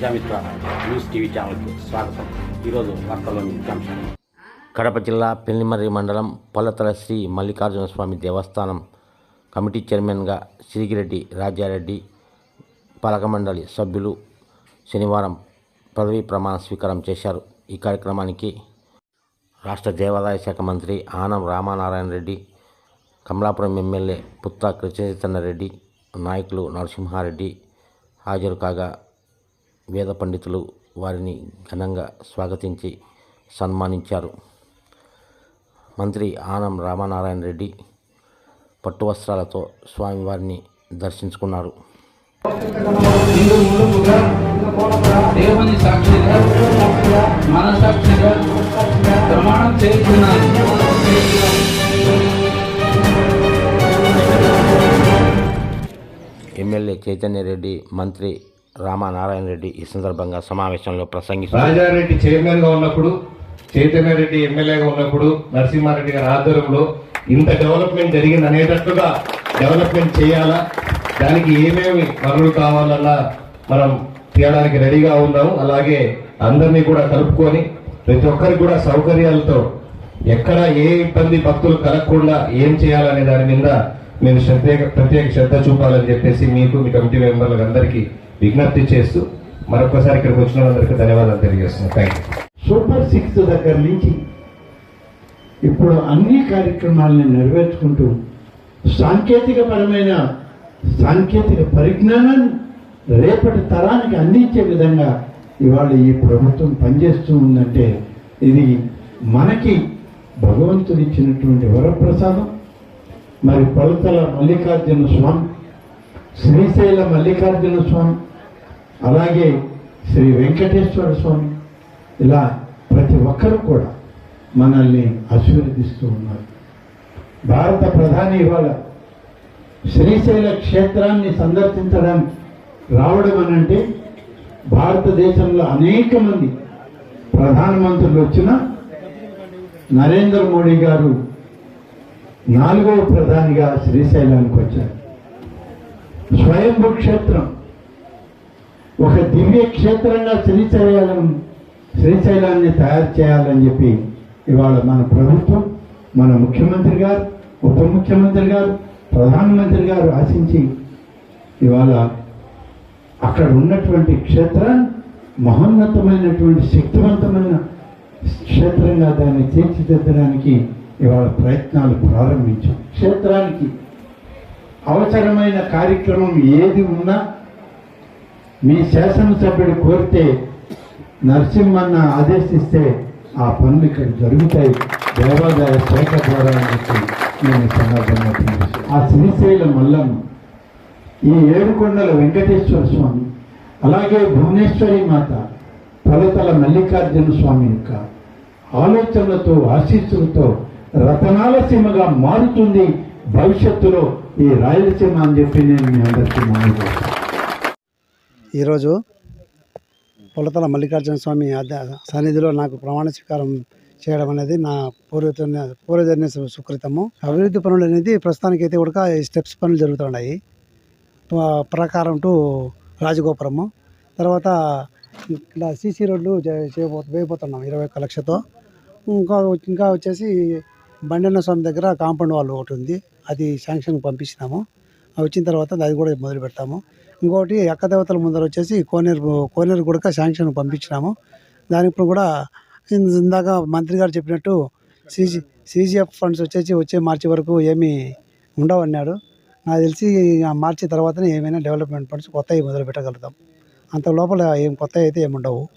Prajamitra news TV ఛానల్కి స్వాగతం. ఈరోజు వార్తల్లోని ముఖ్యాంశాలు కడప జిల్లా పెళ్ళిమర్రి మండలం పొల్లతల శ్రీ మల్లికార్జున స్వామి దేవస్థానం కమిటీ చైర్మన్గా సిరిగిరెడ్డి రాజారెడ్డి పాలక మండలి సభ్యులు శనివారం పదవీ ప్రమాణ స్వీకారం చేశారు. ఈ కార్యక్రమానికి రాష్ట్ర దేవాదాయ శాఖ మంత్రి ఆనం రామానారాయణ రెడ్డి కమలాపురం ఎమ్మెల్యే పుత్త కృష్ణచైతన్య రెడ్డి నాయకులు నరసింహారెడ్డి హాజరు కాగా వేద పండితులు వారిని ఘనంగా స్వాగతించి సన్మానించారు. మంత్రి ఆనం రామనారాయణ రెడ్డి పట్టు వస్త్రాలతో స్వామివారిని దర్శించుకున్నారు. దేవుని సాక్షిగా మన సాక్షిగా ప్రమాణం చేస్తున్నాను ఎమ్మెల్యే చైతన్య రెడ్డి మంత్రి రామానారాయణ రెడ్డి ఈ సందర్భంగా సమావేశంలో ప్రసంగిస్తారు రాజారెడ్డి చైర్మన్గా ఉన్నప్పుడు చైతన్య రెడ్డి ఎమ్మెల్యేగా ఉన్నప్పుడు నరసింహారెడ్డి గారి ఆధ్వర్యంలో ఇంత డెవలప్మెంట్ జరిగింది అనేటట్టుగా డెవలప్మెంట్ చేయాలా? దానికి ఏమేమి పనులు కావాలన్నా మనం తీయడానికి రెడీగా ఉన్నాము. అలాగే అందరినీ కూడా కలుపుకొని ప్రతి ఒక్కరికి కూడా సౌకర్యాలతో ఎక్కడ ఏ ఇబ్బంది భక్తులు కలగకుండా ఏం చేయాలనే దాని మీద మీరు ప్రత్యేక ప్రత్యేక శ్రద్ధ చూపాలని చెప్పేసి మీకు మీ కమిటీ మెంబర్లకు అందరికీ విజ్ఞప్తి చేస్తూ మరొకసారి ఇక్కడికి వచ్చిన వాళ్ళందరికీ ధన్యవాదాలు తెలియజేస్తున్నాను. థ్యాంక్ సూపర్ సిక్స్ దగ్గర నుంచి ఇప్పుడు అన్ని కార్యక్రమాలను నెరవేర్చుకుంటూ సాంకేతికపరమైన సాంకేతిక పరిజ్ఞానాన్ని రేపటి తరానికి అందించే విధంగా ఇవాళ ఈ ప్రభుత్వం పనిచేస్తూ ఉందంటే ఇది మనకి భగవంతుడు ఇచ్చినటువంటి వరప్రసాదం. మరి కొలతల మల్లికార్జున స్వామి శ్రీశైల మల్లికార్జున స్వామి అలాగే శ్రీ వెంకటేశ్వర స్వామి ఇలా ప్రతి ఒక్కరు కూడా మనల్ని ఆశీర్వదిస్తూ ఉన్నారు. భారత ప్రధాని ఇవాళ శ్రీశైల క్షేత్రాన్ని సందర్శించడానికి రావడం అనంటే భారతదేశంలో అనేక మంది ప్రధానమంత్రులు వచ్చిన నరేంద్ర మోడీ గారు నాలుగవ ప్రధానిగా శ్రీశైలానికి వచ్చారు. స్వయంభూ క్షేత్రం. ఒక దివ్య క్షేత్రంగా శ్రీశైలం శ్రీశైలాన్ని తయారు చేయాలని చెప్పి ఇవాళ మన ప్రభుత్వం మన ముఖ్యమంత్రి గారు ఉప ముఖ్యమంత్రి గారు ప్రధానమంత్రి గారు ఆశించి ఇవాళ అక్కడ ఉన్నటువంటి క్షేత్రాన్ని మహోన్నతమైనటువంటి శక్తివంతమైన క్షేత్రంగా దాన్ని తీర్చిదిద్దడానికి ఇవాళ ప్రయత్నాలు ప్రారంభించాం. క్షేత్రానికి అవసరమైన కార్యక్రమం ఏది ఉన్నా మీ శాసనసభ్యుడు కోరితే నరసింహన్న ఆదేశిస్తే ఆ పనులు ఇక్కడ జరుగుతాయి. దేవాదాయ శాఖ ద్వారా అని చెప్పి నేను సందర్భంగా ఆ శ్రీశైల మల్లమ్మ ఈ ఏడుకొండల వెంకటేశ్వర స్వామి అలాగే భువనేశ్వరి మాత తలతల మల్లికార్జున స్వామి యొక్క ఆలోచనలతో ఆశీస్సులతో రతనాల సీమగా మారుతుంది భవిష్యత్తులో ఈ రాయలసీమ అని చెప్పి నేను మీ అందరికీ మనవి చేస్తాను ఈరోజు పొలతల మల్లికార్జున స్వామి సన్నిధిలో నాకు ప్రమాణ స్వీకారం చేయడం అనేది నా పూర్వజన్య పూర్వజన్య సుకృతము. అభివృద్ధి పనులు అనేది ప్రస్తుతానికి అయితే కూడా ఈ స్టెప్స్ పనులు జరుగుతున్నాయి. ప్రకారం టు రాజగోపురము. తర్వాత ఇలా సీసీ రోడ్లు చేయబో వేయబోతున్నాం ఇరవై ఒక్క లక్షతో. ఇంకా ఇంకా వచ్చేసి బండన్న స్వామి దగ్గర కాంపౌండ్ వాల్ ఒకటి ఉంది. అది శాంక్షన్కి పంపించినాము. వచ్చిన తర్వాత అది కూడా మొదలు పెడతాము. ఇంకోటి అక్క దేవతల ముందర వచ్చేసి కోనేరు కోనేరు గుడక శాంక్షన్ పంపించినాము. దానికి కూడా ఇందాక మంత్రి గారు చెప్పినట్టు సీజీ సీజీఎఫ్ ఫండ్స్ వచ్చేసి వచ్చే మార్చి వరకు ఏమీ ఉండవన్నాడు. నాకు తెలిసి మార్చి తర్వాతనే ఏమైనా డెవలప్మెంట్ ఫండ్స్ కొత్తవి మొదలు పెట్టగలుగుతాం. అంత లోపల ఏం కొత్త అయితే ఏమి ఉండవు.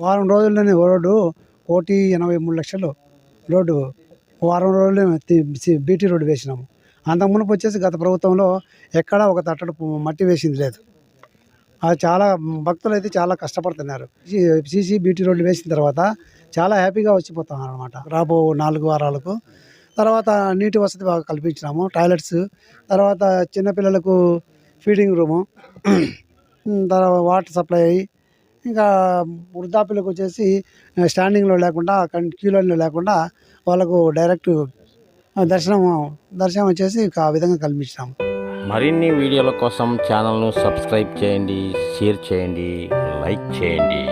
వారం రోజుల్లోనే రోడ్డు కోటి ఎనభై మూడు లక్షలు రోడ్డు వారం రోజుల్లో బీటీ రోడ్డు వేసినాము. అంత మునుపు వచ్చేసి గత ప్రభుత్వంలో ఎక్కడా ఒక తట్టడు మట్టి వేసింది లేదు. అది చాలా భక్తులు అయితే చాలా కష్టపడుతున్నారు. సీసీ బీటీ రోడ్డు వేసిన తర్వాత చాలా హ్యాపీగా వచ్చిపోతున్నారు అనమాట రాబో నాలుగు వారాలకు. తర్వాత నీటి వసతి బాగా కల్పించినాము టాయిలెట్స్. తర్వాత చిన్నపిల్లలకు ఫీడింగ్ రూము. తర్వాత వాటర్ సప్లై ఇంకా వృద్ధాప్యులకు వచ్చేసి స్టాండింగ్లో లేకుండా క్యూలైన్లో లేకుండా వాళ్ళకు డైరెక్ట్ దర్శనం దర్శనం వచ్చేసి ఆ విధంగా కల్పించాము మరిన్ని వీడియోల కోసం ఛానల్ను సబ్స్క్రైబ్ చేయండి షేర్ చేయండి లైక్ చేయండి.